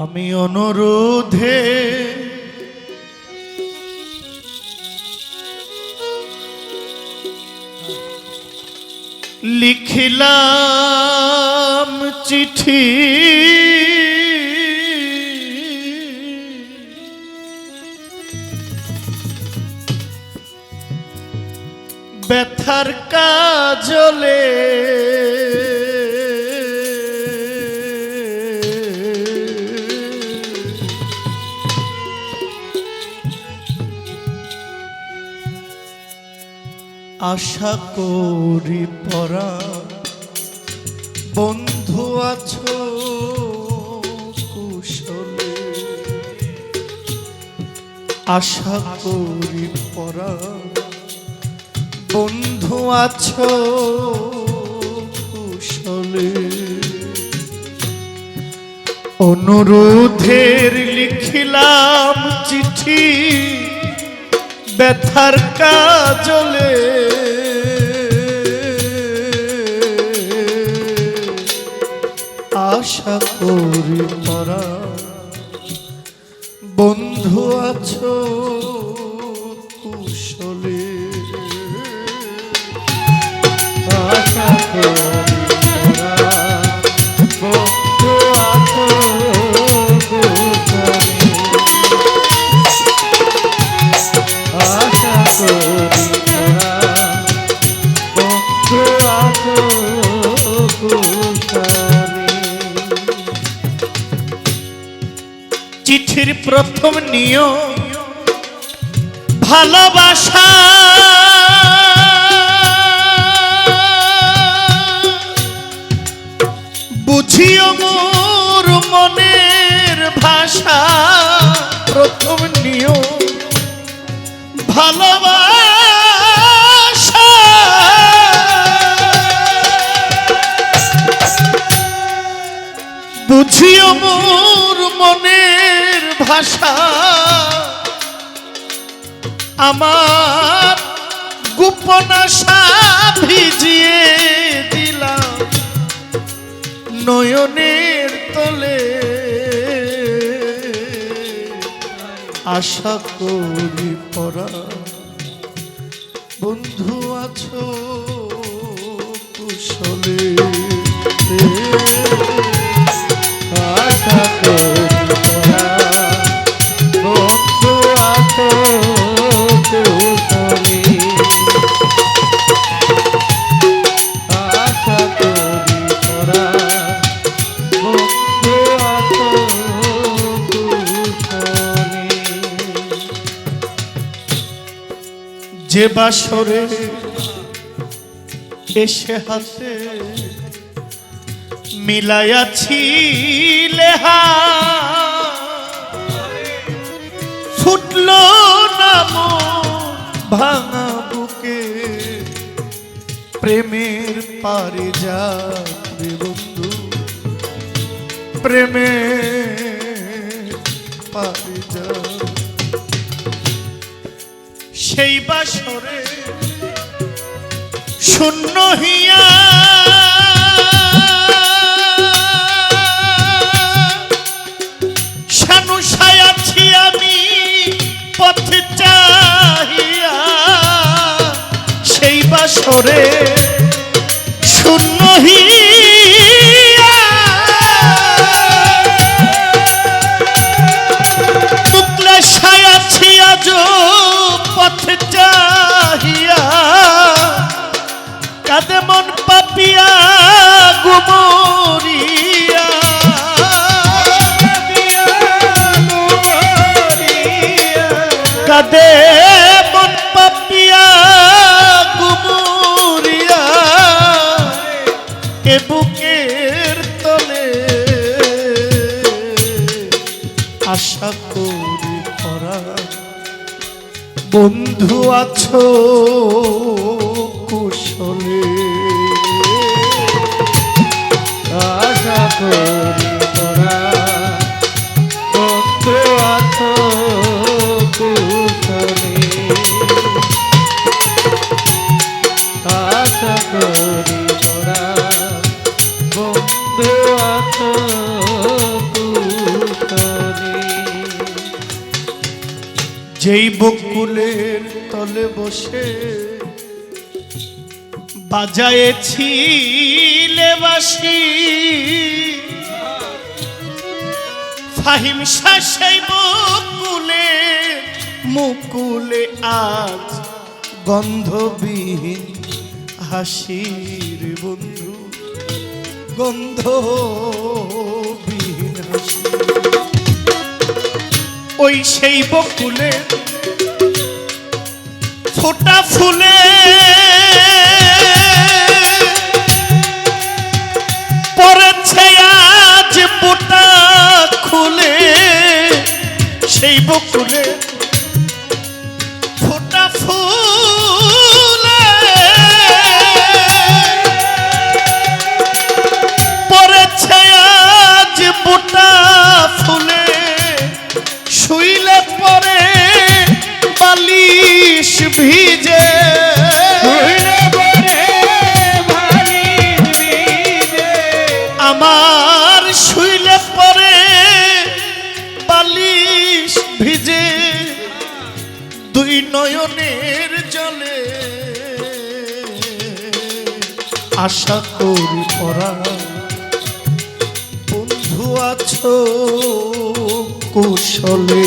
আমি অনুরোধে লিখিলাম চিঠি। ব্যথার কাজলে আশা করি পরা বন্ধু আছো কুশলে। আশা করি পরা বন্ধু আছো কুশলে। অনুরোধের লিখিলাম চিঠি ব্যথার কাজলে। আশা করি পরা বন্ধু আছো কুশলে। আশা করি চিঠির প্রথম নিয়ম ভালোবাসা। বুঝিও মোর মনের ভাষা প্রথম নিয়ম ভালোবাসা। বুঝিও মোর মনের ভাষা। আমার গোপন আশা ভিজিয়ে দিলাম নয়নের তলে। আশা করি পরা বন্ধু আছো কুশলে। যে বাসরে এসে হাতে মিলাইয়াছি লেহা ফুটল নাম ভাঙা বুকে, প্রেমের পারে যাবে বন্ধু প্রেমের পারে যা সেই বাসরে শূন্য হিয়া। পথে চাহিয়া। সেই বাসরে কাদে মন পাপিয়া, গুমরিয়া। এ বুকের তলে আশা করি করা বন্ধু আছো কুশলে। আশা করি যেই বকুলের তলে বসে বাজায়েছি লেবাসি ফাহিম সেই বকুলে, মুকুলে আজ গন্ধবিহীন হাসির বন্ধু, গন্ধবিহীন ওই সেই বকুলে ফোটা ফুলে। পড়েছে আজ বোটা খুলে সেই বকুলে ভিজে। আমার শুইলে পরে বালিশ ভিজে দুই নয়নের জলে। আশা করি পরা বন্ধু আছো কুশলে।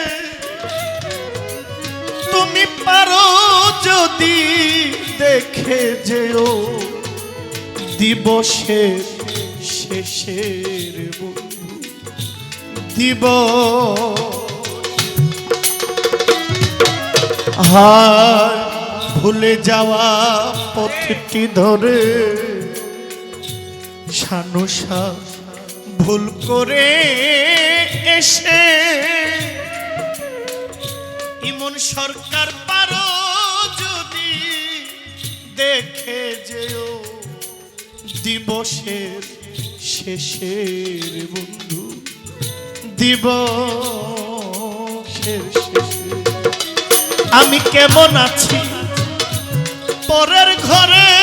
পারো যদি দেখে যেও দিবসের শেষের দিব হায় ভুলে যাওয়া পথটি ধরে সানুসা ভুল করে এসে ইমন সরকার পারো দেখে যেও দিবসের শেষের বন্ধু। শেষে আমি কেমন আছি? পরের ঘরে